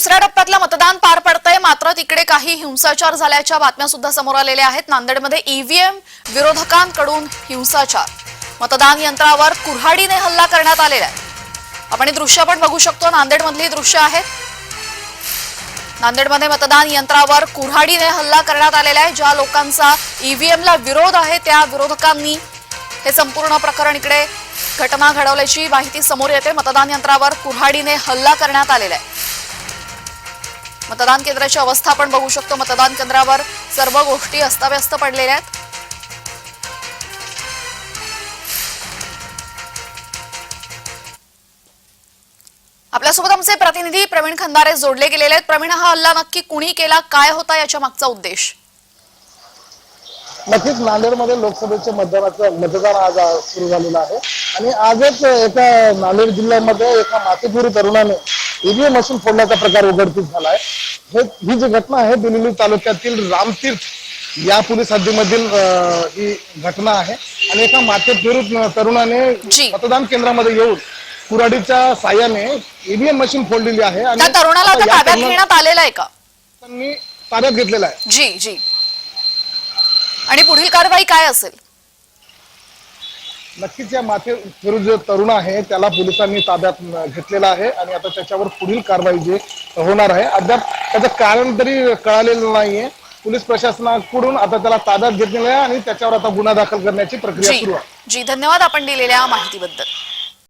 दुसऱ्या टप्प्यातलं मतदान पार पडतंय. मात्र तिकडे काही हिंसाचार झाल्याच्या बातम्या सुद्धा समोर आलेल्या आहेत. नांदेडमध्ये ईव्हीएम विरोधकांकडून हिंसाचार. मतदान यंत्रावर कुऱ्हाडीने हल्ला करण्यात आलेला आहे. आपण हे दृश्य पण बघू शकतो. नांदेडमधली दृश्य आहेत. नांदेडमध्ये मतदान यंत्रावर कुऱ्हाडीने हल्ला करण्यात आलेला आहे. ज्या लोकांचा ईव्हीएमला विरोध आहे त्या विरोधकांनी हे संपूर्ण प्रकरण इकडे घटना घडवल्याची माहिती समोर येते. मतदान यंत्रावर कुऱ्हाडीने हल्ला करण्यात आलेला आहे. मतदान केंद्राची अवस्था आपण बघू शकतो. मतदान केंद्रावर सर्व गोष्टी अस्ताव्यस्त पडलेल्या आहेत. आपल्यासोबत आमचे प्रतिनिधी प्रवीण खंदारे जोडले गेलेले आहेत. प्रवीण हा हल्ला नक्की कुणी केला? काय होता याच्या मागचा उद्देश? नक्कीच नांदेडमध्ये लोकसभेच्या मतदानाचं मतदान आज सुरू झालेलं आहे. आणि आजच एका नांदेड जिल्ह्यामध्ये एका मातेपुरी तरुणाने ईव्हीएम मशीन फोडण्याचा प्रकार उघडकीस झाला आहे हे ही जी घटना आहे दिल्ली तालुक्यातील रामतीर्थ या पोलीस हद्दीमधील ही घटना आहे. आणि एका मातेपुरी तरुणाने जी. मतदान केंद्रामध्ये येऊन कुऱ्हाडीच्या साह्याने ईव्हीएम मशीन फोडलेली आहे आणि त्या तरुणाला आता ताब्यात घेण्यात आलेलं आहे का? त्यांनी ताब्यात घेतलेला आहे. जी जी. आणि पुढील कारवाई काय असेल? नक्कीच या माथे फिरू जो तरुण आहे त्याला पोलिसांनी ताब्यात घेतलेला आहे आणि आता त्याच्यावर पुढील कारवाई जी होणार आहे. अद्याप त्याचं कारण तरी कळालेलं नाहीये. पोलीस प्रशासनाकडून आता त्याला ताब्यात घेतलेलं आहे आणि त्याच्यावर आता गुन्हा दाखल करण्याची प्रक्रिया सुरू आहे. जी धन्यवाद आपण दिलेल्या माहितीबद्दल.